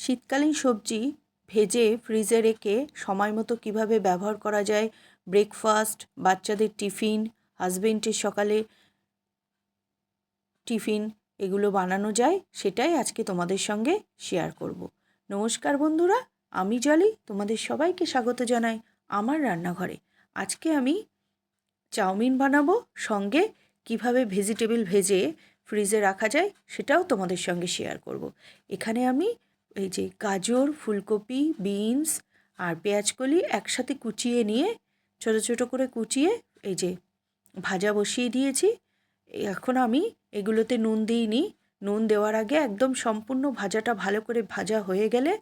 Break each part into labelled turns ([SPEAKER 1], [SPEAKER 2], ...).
[SPEAKER 1] শীতকালীন সবজি ভেজে ফ্রিজে রেখে সময় মতো কীভাবে ব্যবহার করা যায় ব্রেকফাস্ট বাচ্চাদের টিফিন হাজবেন্ডের সকালে টিফিন এগুলো বানানো যায়, সেটাই আজকে তোমাদের সঙ্গে শেয়ার করব নমস্কার বন্ধুরা, আমি জলি, তোমাদের সবাইকে স্বাগত জানাই আমার রান্নাঘরে আজকে আমি চাউমিন বানাবো, সঙ্গে কীভাবে ভেজিটেবল ভেজে ফ্রিজে রাখা যায়, সেটাও তোমাদের সঙ্গে শেয়ার করব। এখানে আমি এই যে গাজর, ফুলকপি, বিনস আর পেঁয়াজকলি একসাথে কুচিয়ে নিয়ে, ছোট ছোট করে কুচিয়ে এই যে ভাজা বসিয়ে দিয়েছি। এখন আমি এগুলোতে নুন দিইনি। নুন দেওয়ার আগে একদম সম্পূর্ণ ভাজাটা ভালো করে ভাজা হয়ে গেলে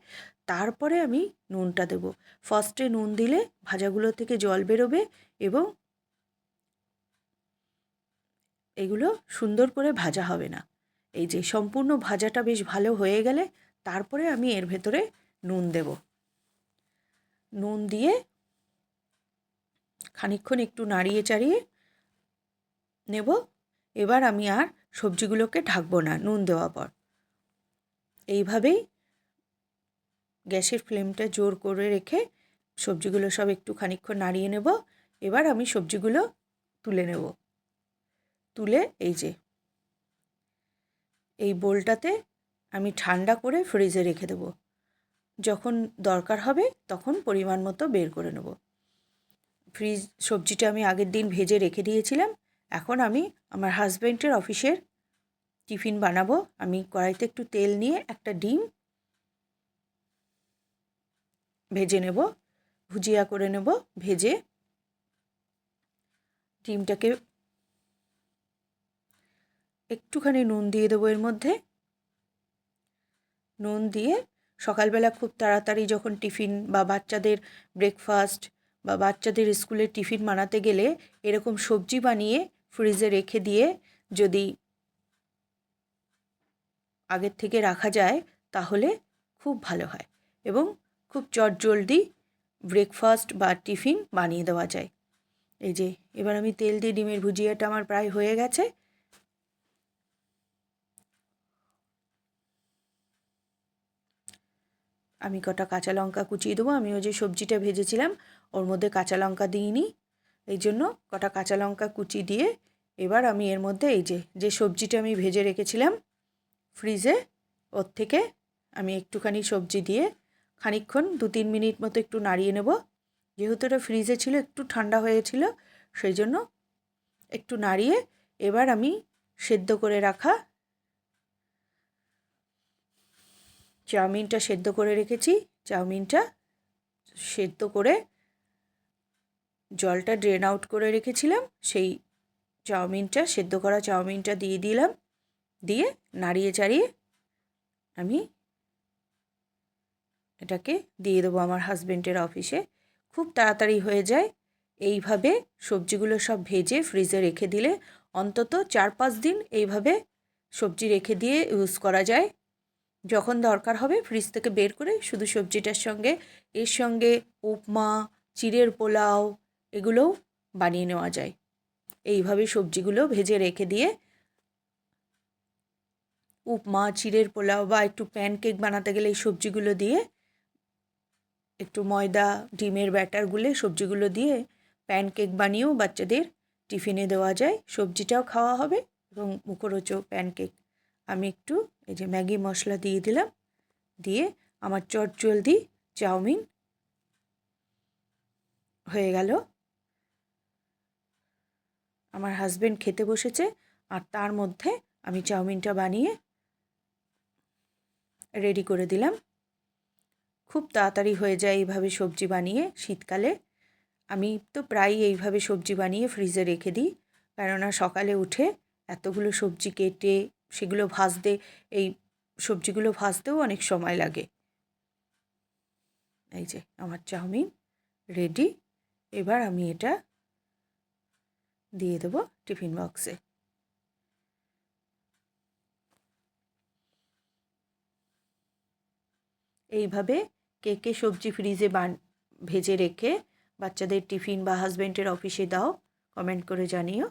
[SPEAKER 1] তারপরে আমি নুনটা দেব। ফার্স্টে নুন দিলে ভাজাগুলো থেকে জল বেরোবে এবং এগুলো সুন্দর করে ভাজা হবে না। এই যে সম্পূর্ণ ভাজাটা বেশ ভালো হয়ে গেলে তারপরে আমি এর ভেতরে নুন দেব। নুন দিয়ে খানিক্ষণ একটু নাড়িয়ে চাড়িয়ে নেব। এবার আমি আর সবজিগুলোকে ঢাকবো না, নুন দেওয়া পর। এইভাবেই গ্যাসের ফ্লেমটা জোর করে রেখে সবজিগুলো সব একটু খানিক্ষণ নাড়িয়ে নেব। এবার আমি সবজিগুলো তুলে নেব। তুলে এই যে, এই বোলটাতে আমি ঠান্ডা করে ফ্রিজে রেখে দেব। যখন দরকার হবে তখন পরিমাণ মতো বের করে নেব। ফ্রিজ, সবজিটা আমি আগের দিন ভেজে রেখে দিয়েছিলাম। এখন আমি আমার হাজব্যান্ডের অফিসের টিফিন বানাবো। আমি কড়াইতে একটু তেল নিয়ে একটা ডিম ভেজে নেব, ভুজিয়া করে নেব, ভেজে ডিমটাকে একটুখানি নুন দিয়ে দেবো এর মধ্যে। নুন দিয়ে সকালবেলা খুব তাড়াতাড়ি যখন টিফিন বা বাচ্চাদের ব্রেকফাস্ট বা বাচ্চাদের স্কুলে টিফিন বানাতে গেলে এরকম সবজি বানিয়ে ফ্রিজে রেখে দিয়ে যদি আগের থেকে রাখা যায় তাহলে খুব ভালো হয় এবং খুব চটজলদি ব্রেকফাস্ট বা টিফিন বানিয়ে দেওয়া যায়। এই যে, এবার আমি তেল দিয়ে ডিমের ভুজিয়াটা আমার প্রায় হয়ে গেছে। আমি কটা কাঁচা লঙ্কা কুচিয়ে দেবো, আমি ওই যে সবজিটা ভেজেছিলাম, ওর মধ্যে কাঁচা লঙ্কা দিইনি। এই জন্য কটা কাঁচা লঙ্কা কুচি দিয়ে এবার আমি এর মধ্যে এই যে যে সবজিটা আমি ভেজে রেখেছিলাম ফ্রিজে, ওর থেকে আমি একটুখানি সবজি দিয়ে খানিক্ষণ দু তিন মিনিট মতো একটু নাড়িয়ে নেব। যেহেতু এটা ফ্রিজে ছিল, একটু ঠান্ডা হয়েছিল, সেই জন্য একটু নাড়িয়ে এবার আমি সেদ্ধ করে রাখা চাউমিনটা সেদ্ধ করে রেখেছি। চাউমিনটা সেদ্ধ করে জলটা ড্রেন আউট করে রেখেছিলাম। সেই চাউমিনটা, সেদ্ধ করা চাউমিনটা দিয়ে দিলাম। দিয়ে নাড়িয়ে চাড়িয়ে আমি এটাকে দিয়ে দেবো আমার হাজব্যান্ডের অফিসে। খুব তাড়াতাড়ি হয়ে যায়। এইভাবে সবজিগুলো সব ভেজে ফ্রিজে রেখে দিলে অন্তত চার পাঁচ দিন এইভাবে সবজি রেখে দিয়ে ইউজ করা যায়। যখন দরকার হবে ফ্রিজ থেকে বের করে শুধু সবজিটার সঙ্গে, এর সঙ্গে উপমা, চিড়ের পোলাও এগুলোও বানিয়ে নেওয়া যায়। এইভাবে সবজিগুলো ভেজে রেখে দিয়ে উপমা, চিড়ের পোলাও বা একটু প্যানকেক বানাতে গেলে এই সবজিগুলো দিয়ে, একটু ময়দা, ডিমের ব্যাটার গুলে সবজিগুলো দিয়ে প্যানকেক বানিয়েও বাচ্চাদের টিফিনে দেওয়া যায়। সবজিটাও খাওয়া হবে এবং মুখরোচো প্যানকেক আমি একটু এই যে ম্যাগি মশলা দিয়ে দিলাম, দিয়ে আমার চট জলদি চাউমিন হয়ে গেল। আমার হাজব্যান্ড খেতে বসেছে আর তার মধ্যে আমি চাউমিনটা বানিয়ে রেডি করে দিলাম। খুব তাড়াতাড়ি হয়ে যায় এইভাবে সবজি বানিয়ে শীতকালে। আমি তো প্রায়ই এইভাবে সবজি বানিয়ে ফ্রিজে রেখে দিই, কেননা সকালে উঠে এতগুলো সবজি কেটে সেগুলো ভাজতে, এই সবজিগুলো ভাজতেও অনেক সময় লাগে। এই যে, আমার চাউমিন রেডি এবার আমি এটা দিয়ে দেবো টিফিন বক্সে এইভাবে কে কে সবজি ফ্রিজে বান, ভেজে রেখে বাচ্চাদের টিফিন বা হাজব্যান্ডের অফিসে দাও কমেন্ট করে জানিও।